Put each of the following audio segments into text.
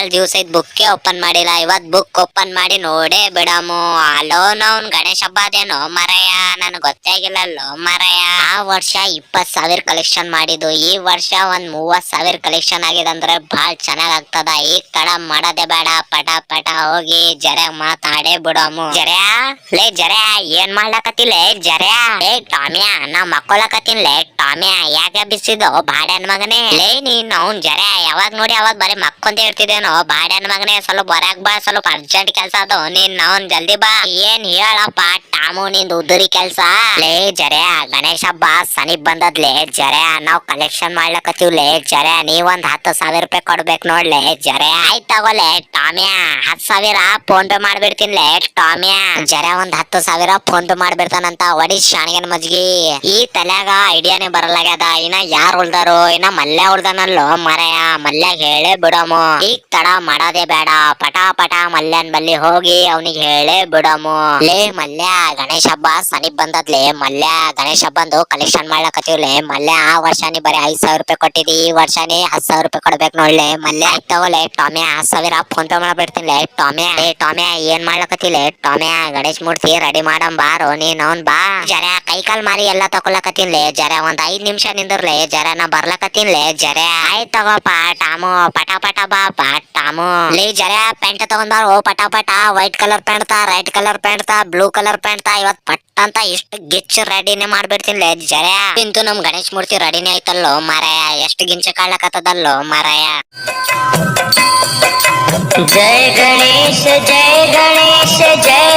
ಬಾಳ್ ದಿವಸ ಇದ್ ಬುಕ್ಕೇ ಓಪನ್ ಮಾಡಿಲ್ಲ. ಇವತ್ ಬುಕ್ ಓಪನ್ ಮಾಡಿ ನೋಡೇ ಬಿಡಮು. ಅಲೋ ನೌನ್ ಗಣೇಶ ಹಬ್ಬ ಅದೇನೋ ಮರಯ. ನನ್ ಗೊತ್ತೇ ಆಗಿಲ್ಲಲ್ಲೋ ಮರಯ. ಆ ವರ್ಷ ಇಪ್ಪತ್ ಸಾವಿರ ಕಲೆಕ್ಷನ್ ಮಾಡಿದ್ದು. ಈ ವರ್ಷ ಒಂದ್ ಮೂವತ್ ಸಾವಿರ ಕಲೆಕ್ಷನ್ ಆಗಿದೆ ಅಂದ್ರೆ ಬಹಳ ಚೆನ್ನಾಗ್ ಆಗ್ತದ. ಈಗ ತಡ ಮಾಡೋದೇ ಬೇಡ. ಪಟ ಪಟ ಹೋಗಿ ಜರೆ ಮಾತಾಡೇ ಬಿಡಮು. ಜರ್ಯಾ ಲೇ ಜರ್ಯಾ ಏನ್ ಮಾಡ್ಲಕತ್ತಿಲ್ಲ ಜರ್ಯಾ ಲೇ ಟಾಮ್ಯಾ ನಾ ಮಕ್ಕೊಳಕತ್ತಿನ್ಲೆ ಟಾಮ್ಯಾ. ಯಾಕೆ ಬಿಸಿದು ಬಾಡ್ಯಾನ್ ಮಗನೇ. ಲೇ ನೀನ್ ಅವ್ನ್ ಜರ್ಯಾ ಯಾವಾಗ ನೋಡಿ ಅವಾಗ ಬರೀ ಮಕ್ಕೊಂದೇ ಇರ್ತಿದೇನೋ ಬಾಡ್ಯಾನ್ ಮಗನೇ, ಸ್ವಲ್ಪ ಹೊರಗ್ ಬಾ, ಸ್ವಲ್ಪ ಅರ್ಜೆಂಟ್ ಕೆಲ್ಸ ಅದು ನೀನ್ ಅವ್ನ್ ಜಲ್ದಿ ಬಾ. ಏನ್ ಹೇಳಪ್ಪ ಟಾಮು ನಿಂದು ಉದುರಿ ಕೆಲ್ಸ? ಲೇ ಜರೆ ಗಣೇಶ ಹಬ್ಬ, ಸನಿಗ್ ಬಂದದ್ ಲೇ ಜರೆ ನಾವ್ ಕಲೆಕ್ಷನ್ ಮಾಡ್ಲಕತ್ತೀವ್ ಲೇ ನೀವ್ ಒಂದ್ ಹತ್ತು ಸಾವಿರ ರೂಪಾಯಿ ಕೊಡ್ಬೇಕು ನೋಡ್ಲೆ ಜರೆ ಆಯ್ತ್ ತಗೋಲೆ ಟಾಮ್ಯಾ ಹತ್ ಸಾವಿರ ಫೋನ್ ಪೇ ಮಾಡ್ಬಿಡ್ತೀನ್ಲೆ ಟಾಮ್ಯಾ. ಜರೆ ಒಂದ್ ಹತ್ತು ಸಾವಿರ ಫೋನ್ ಪೇ ಮಾಡ್ಬಿಡ್ತಾನಂತ ಒಡಿ ಶಾಣಿಗನ್ ಮಜ್ಗಿ. ಈ ತಲೆಯಾಗ ಐಡಿಯಾನೇ ಬರಲಾಗ್ಯದ ಇನ್ನ ಯಾರ್ ಉಳ್ದಾರು, ಇನ್ನ ಮಲ್ಯ ಉಳ್ದಾನಲ್ಲೋ ಮರಯ, ಮಲ್ಯ ಹೇಳೇ ಬಿಡಮು. ಈಗ ತಡ ಮಾಡೋದೇ ಬೇಡ ಪಟ ಪಟ ಮಲ್ಯನ್ ಬಲ್ಲಿ ಹೋಗಿ ಅವನಿಗೆ ಹೇಳೇ ಬಿಡಮು. ಲೇ ಮಲ್ಯ ಗಣೇಶ ಹಬ್ಬ ಸನಿಗ್ ಬಂದದ್ಲೆ, ಮಲ್ಯ ಗಣೇಶ ಹಬ್ಬಂದು ಕಲೆಕ್ಷನ್ ಮಾಡ್ಲಕತ್ತೀವ್ಲೇ, ಮಲ್ಯ ಆ ವರ್ಷನಿ ಬರೀ ಐದ್ ಸಾವಿರ ರೂಪಾಯಿ ಕೊಟ್ಟಿದಿ ಈ ವರ್ಷನಿ ಹತ್ ಸಾವಿರ ರೂಪಾಯಿ ಕೊಡ್ಬೇಕು ನೋಡ್ಲೆ, ಮಲ್ಯ ತಗೋಲೆ ಟಾಮ್ಯಾ ಹತ್ ಸಾವಿರ ಫೋನ್ ಪೇ ಮಾಡ್ಬಿಡ್ತೀನಿ ಟಾಮ್ಯಾ, ಏ ಟಾಮ್ಯಾ ಏನ್ ಮಾಡ್ಲಕತ್ತಿಲೆ, ಟಾಮ್ಯಾ ಗಣೇಶ್ ಮೂರ್ತಿ ರೆಡಿ ಮಾಡಂ ಬಾರೋ ನೀನ್ ಅವ್ನ್ ಬಾ. ಜರ ಕೈ ಕಾಲ್ ಮಾರಿ ಎಲ್ಲಾ ತಕೊಳಕತ್ತೀನ್ಲೆ, ಜರ ಒಂದ್ ಐದ್ ನಿಮಿಷ ನಿಂದಿರ್ಲೆ ಜರ ನಾ ಬರ್ಲಕತ್ತೀನ್ಲೆ, ಜರ ಆಯ್ತ್ ತಗೋಪ, ಟಾಮು, ಪಟ ಪಟ ಬಾ ರಾಮು. ಲೇ ಜರ ಪ್ಯಾಂಟ್ ತಗೊಂಡಾರ ಓ ಪಟ ಪಟ ವೈಟ್ ಕಲರ್ ಪ್ಯಾಂಟ್ ತಾ ರೆಡ್ ಕಲರ್ ಪ್ಯಾಂಟ್ ತಾ ಬ್ಲೂ ಕಲರ್ ಪ್ಯಾಂಟ್ ತಾ. ಇವತ್ ಪಟ್ ಅಂತ ಇಷ್ಟು ಗಿಚ್ ರೆಡಿನೇ ಮಾಡ್ಬಿಡ್ತೀನಿ. ಲೇ ಜರ. ಇಂತೂ ನಮ್ ಗಣೇಶ್ ಮೂರ್ತಿ ರೆಡಿನೇ ಐತಲ್ಲೋ ಮಾರಾಯ. ಎಷ್ಟು ಗಿಂಚ ಕಾಳಕತ್ತದಲ್ಲೋ ಮಾರಾಯ. ಜಯ ಗಣೇಶ ಜಯ ಗಣೇಶ ಜಯ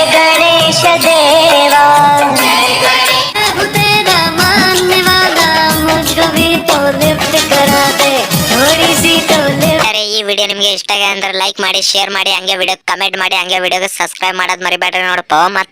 ಈ ವಿಡಿಯೋ ನಿಮಗೆ ಇಷ್ಟ ಆಗಿದೆ ಅಂದ್ರೆ ಲೈಕ್ ಮಾಡಿ ಶೇರ್ ಮಾಡಿ, ಹಂಗೆ ವಿಡಿಯೋ ಕಮೆಂಟ್ ಮಾಡಿ, ಹಂಗೆ ವಿಡಿಯೋಗೆ ಸಬ್ಸ್ಕ್ರೈಬ್ ಮಾಡೋದು ಮರಿಬೇಡ್ರಿ ನೋಡಪ್ಪ. ಮತ್ತ